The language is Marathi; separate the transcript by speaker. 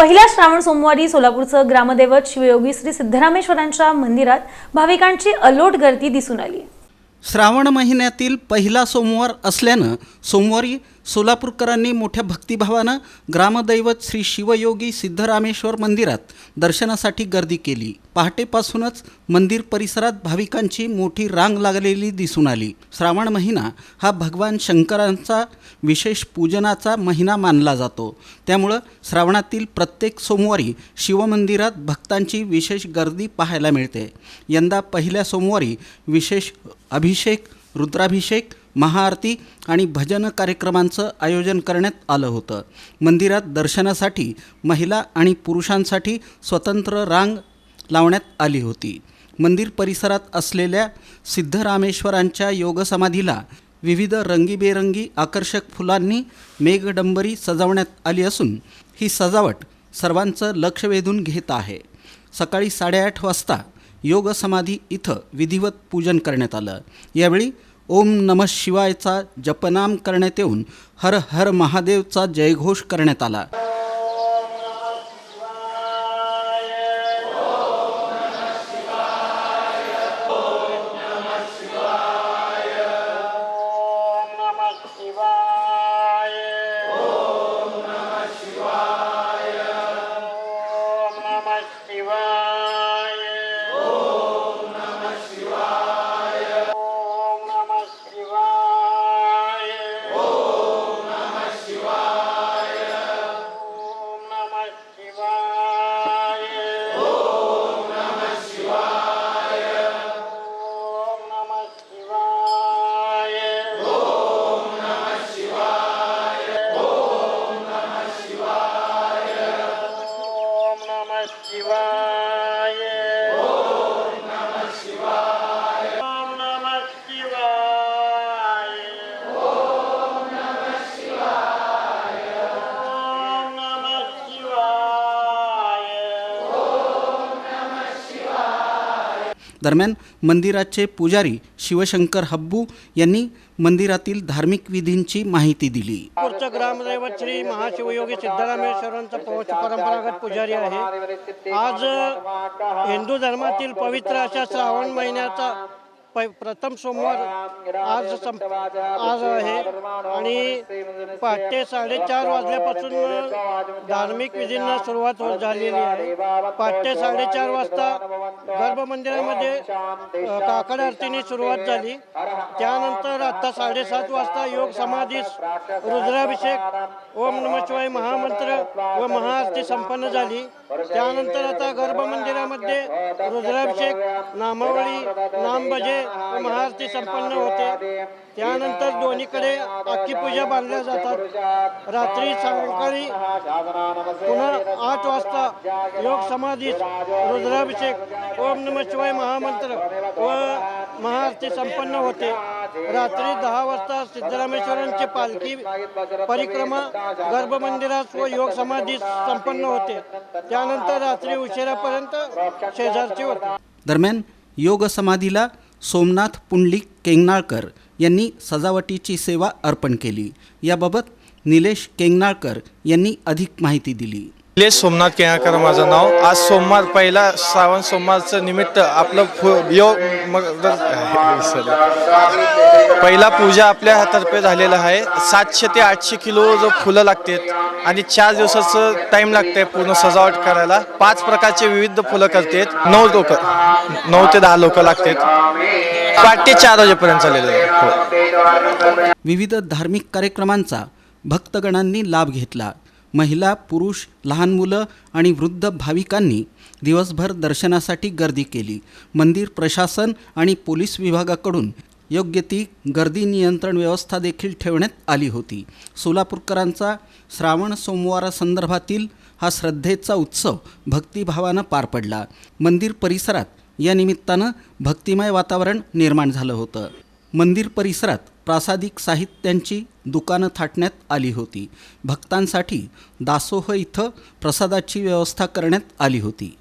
Speaker 1: पहिल्या श्रावण सोमवारी सोलापूरचं ग्रामदैवत शिवयोगी श्री सिद्धरामेश्वरांच्या मंदिरात भाविकांची अलोट गर्दी दिसून आली.
Speaker 2: श्रावण महिन्यातील पहिला सोमवार असल्यानं सोमवारी सोलापूरकरांनी मोठ्या भक्तिभावानं ग्रामदैवत श्री शिवयोगी सिद्धरामेश्वर मंदिरात दर्शनासाठी गर्दी केली. पहाटेपासूनच मंदिर परिसरात भाविकांची मोठी रांग लागलेली दिसून आली. श्रावण महिना हा भगवान शंकरांचा विशेष पूजनाचा महिना मानला जातो. त्यामुळं श्रावणातील प्रत्येक सोमवारी शिवमंदिरात भक्तांची विशेष गर्दी पाहायला मिळते. यंदा पहिल्या सोमवारी विशेष अभिषेक रुद्राभिषेक महाआरती आणि भजन कार्यक्रमांचं आयोजन करण्यात आलं होतं. मंदिरात दर्शनासाठी महिला आणि पुरुषांसाठी स्वतंत्र रांग लावण्यात आली होती. मंदिर परिसरात असलेल्या सिद्धरामेश्वरांच्या योगसमाधीला विविध रंगीबेरंगी आकर्षक फुलांनी मेघडंबरी सजवण्यात आली असून ही सजावट सर्वांचं लक्ष वेधून घेत आहे. सकाळी साडेआठ वाजता योग समाधी इथं विधिवत पूजन करण्यात आलं. यावेळी ओम नम शिवायचा जपनाम करण्यात येऊन हर हर महादेवचा जयघोष करण्यात आला.
Speaker 3: Shiva.
Speaker 2: दरम्यान मंदिराचे पुजारी शिवशंकर हब्बू यांनी मंदिरातील धार्मिक विधींची माहिती दिली.
Speaker 4: पुढचं ग्रामदैवत श्री महाशिवयोगी सिद्धरामेश्वरांचा परंपरागत पुजारी आहे. आज हिंदू धर्मातील पवित्र अशा श्रावण महिन्याचा प प्रथम सोमवार आज संप आज आहे. आणि पहाटे साडेचार वाजल्यापासून धार्मिक विधींना सुरुवात होत झालेली आहे. पहाटे साडेचार वाजता गर्भमंदिरामध्ये काकड आरतीने सुरुवात झाली. त्यानंतर आता साडेसात वाजता योग समाधीस रुद्राभिषेक ओम नम शिवाय महामंत्र व महाआरती संपन्न झाली. त्यानंतर आता गर्भमंदिरामध्ये रुद्राभिषेक नामावळी नामभजे महाआरती संपन्न होते. त्यानंतर दोन्हीकडे अख्खी पूजा बांधल्या जातात. रात्री सायंकाळी पुन्हा आठ वाजता योग समाधीत रुद्राभिषेक ओम नम शिवाय महामंत्र व महाआरती संपन्न होते. रात्री दहा वाजता सिद्धरामेश्वरांची पालखी परिक्रमा गर्भमंदिरात व योग समाधी संपन्न होते. त्यानंतर रात्री उशिरापर्यंत शेजारची होते.
Speaker 2: दरम्यान योग समाधीला सोमनाथ पुंडलिक केंगनाळकर यांनी सजावटीची सेवा अर्पण केली. याबाबत निलेश केंगनाळकर यांनी अधिक माहिती दिली.
Speaker 5: निलेश सोमनाथ केळकर माझं नाव. आज सोमवार पहिला श्रावण सोमवारचं निमित्त आपलं फु योग मग. पहिला पूजा आपल्या हातर्फे झालेला आहे. सातशे ते आठशे किलो जो फुलं लागतात आणि चार दिवसाचं टाईम लागतंय पूर्ण सजावट करायला. पाच प्रकारचे विविध फुलं करतात. नऊ लोक नऊ ते दहा लोक लागतात. पहाटे चार वाजेपर्यंत झालेलं आहे. हो.
Speaker 2: विविध धार्मिक कार्यक्रमांचा भक्तगणांनी लाभ घेतला. महिला पुरुष लहान मुलं आणि वृद्ध भाविकांनी दिवसभर दर्शनासाठी गर्दी केली. मंदिर प्रशासन आणि पोलीस विभागाकडून योग्य ती गर्दी नियंत्रण व्यवस्था देखील ठेवण्यात आली होती. सोलापूरकरांचा श्रावण सोमवारासंदर्भातील हा श्रद्धेचा उत्सव भक्तिभावानं पार पडला. मंदिर परिसरात या निमित्तानं भक्तिमय वातावरण निर्माण झालं होतं. मंदिर परिसरात प्रासादिक साहित्यांची दुकानं थाटण्यात आली होती. भक्तांसाठी दासोह इथं प्रसादाची व्यवस्था करण्यात आली होती.